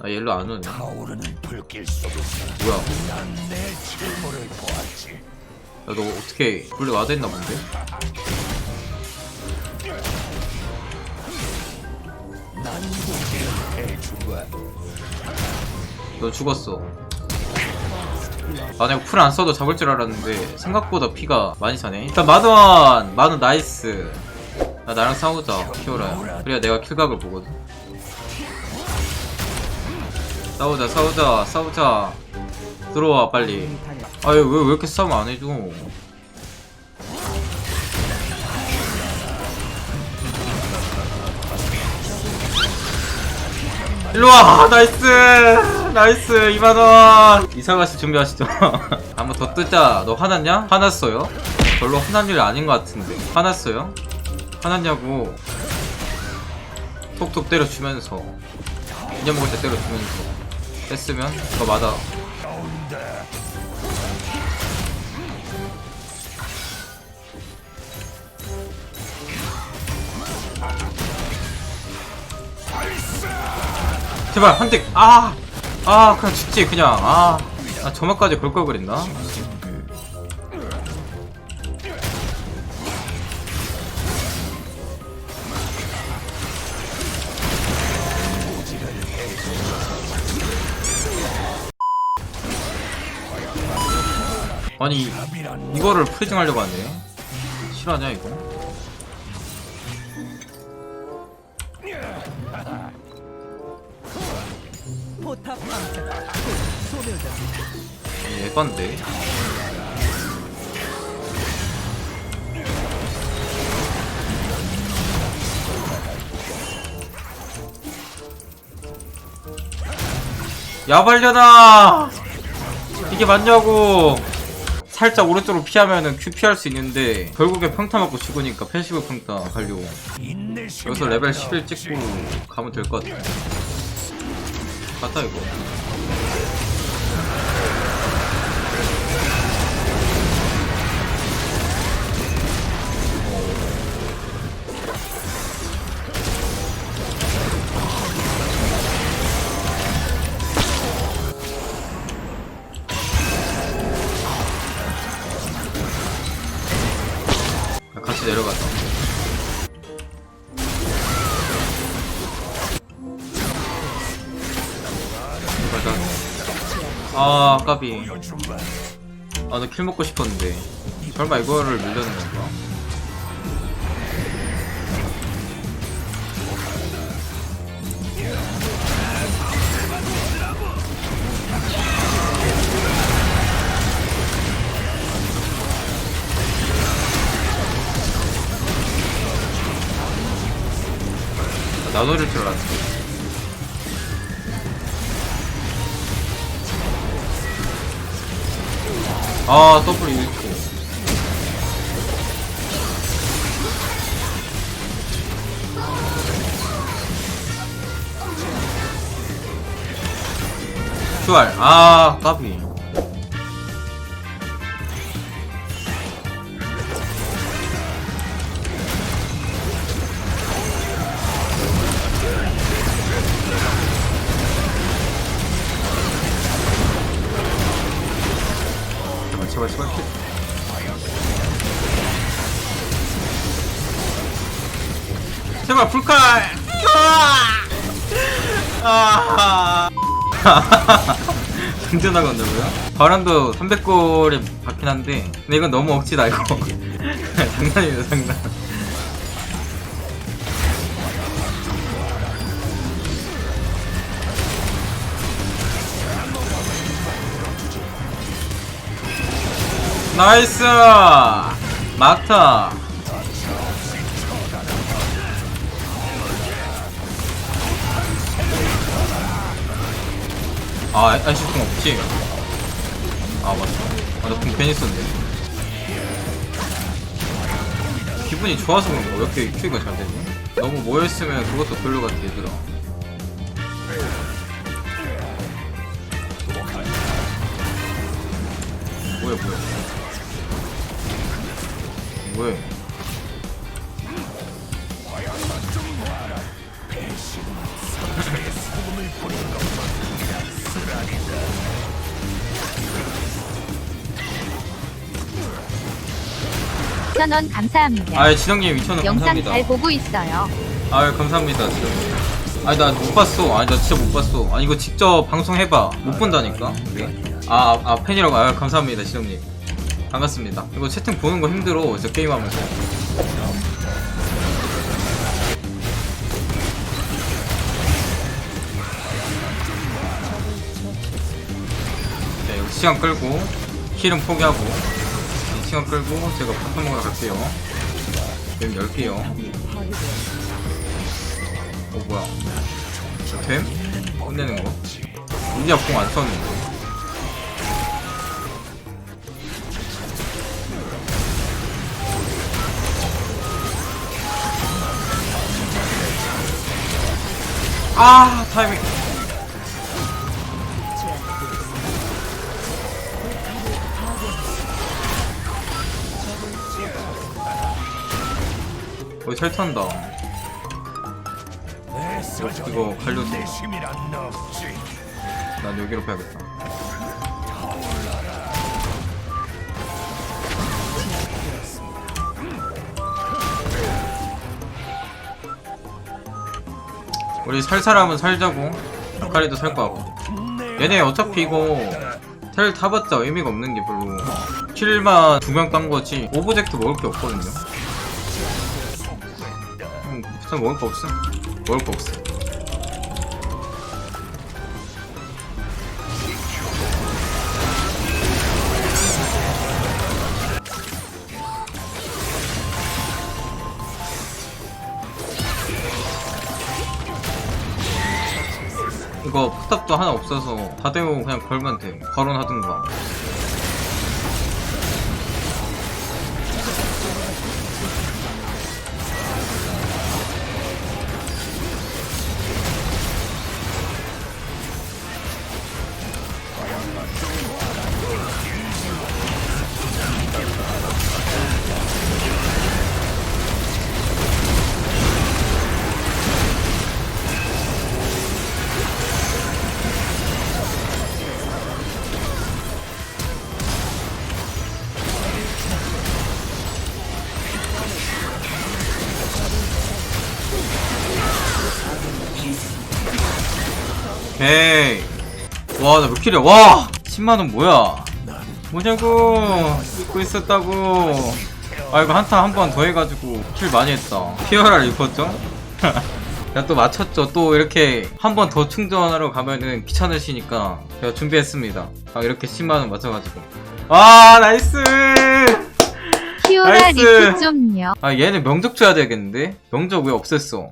아 옐로 안 오네 타오르는 불길 속에서 뭐야 난내 실물을 보았지. 야너 어떻게 불리 와드 했나 본데? 난 무기를 해주마. 너 죽었어 아 내가 풀안 써도 잡을 줄 알았는데 생각보다 피가 많이 차네 일단 만원! 만원 나이스 나 나랑 싸우자 키오라야 그래야 내가 킬각을 보거든 싸우자 싸우자 싸우자. 들어와 빨리. 아유 왜, 왜 이렇게 싸움 안 해줘? 일로와 나이스! 나이스 2만원! 이사가씨 준비하시죠. 한번 더 뜨자. 너 화났냐? 화났어요? 별로 화난 일 아닌 것 같은데. 화났어요? 화났냐고. 톡톡 때려주면서. 인연 먹을 때 때려주면서 뺐으면 더 맞아 제발 한대 아! 아 그냥 죽지 그냥 아, 아 저만까지 걸 걸 그랬나? 아니 이거를 프리징 하려고 하네 실화냐 이거? 아니 예반데. 야발려나 이게 맞냐고 살짝 오른쪽으로 피하면은 Q 피할 수 있는데 결국에 평타 맞고 죽으니까 패시브 평타 가려고. 여기서 레벨 11 찍고 가면 될 것 같아 갔다 이거 내려가자 맞아. 아, 까비. 아, 나킬 먹고 싶었는데. 설마 이거를 밀려는 건가? 나노릴 줄 알았어. 아, 더블 1초. 슈알, 아, 까비. 제발, 불칼! 아! 등전하고 온다고요? 바람도 300골에 받긴 한데 근데 이건 너무 억지다 이거 장난이에요 장난 나이스 막타 아, 아시공 없지? 아, 맞다. 아, 나공 괜히 썼네. 기분이 좋아서 그런가? 왜 이렇게 큐가 잘 되지? 너무 모여있으면 그것도 별로 같아, 얘들아. 뭐야, 뭐야. 뭐야. 2,000원 감사합니다. 아 지성님 2,000원 영상 감사합니다. 잘 보고 있어요. 아 감사합니다 지성님 아니 나 못 봤어. 아니 나 진짜 못 봤어. 아니 이거 직접 방송해봐. 못 본다니까. 아, 아, 아 팬이라고. 아 감사합니다 지성님. 반갑습니다. 이거 채팅 보는 거 힘들어. 저 게임하면서. 네 시간 끌고 힐은 포기하고. 네, 시간 끌고 제가 밥한 먹으러 갈게요. 뱀 10개요. 어 뭐야. 뱀? 혼내는 거? 우리야 공안 썼는데. 아 타이밍 어, 잘 탄다. 내 사정에 이거 없지. 난 여기로 빼야겠다. 우리 살 사람은 살자고. 아카리도 살 거하고. 얘네 어차피 이거 텔 타봤자 의미가 없는 게 별로. 킬만 두명깐 거지. 오브젝트 먹을 게 없거든요. 음, 부산 먹을 거 없어. 먹을 거 없어. 이거 포탑도 하나 없어서 다대고 그냥 걸면 돼. 거론하든가. 오케이. 와, 나 몇 킬이야? 와! 10만원 뭐야? 뭐냐고! 잊고 있었다고! 아, 이거 한타 한 번 더 해가지고 킬 많이 했다. 피어라를 입었죠? 야, 또 맞췄죠. 또 이렇게 한 번 더 충전하러 가면은 귀찮으시니까 제가 준비했습니다. 아, 이렇게 10만원 맞춰가지고. 와, 나이스! 피오라 나이스. 리프 좀요. 아, 얘는 명적 줘야 되겠는데? 명적 왜 없앴어?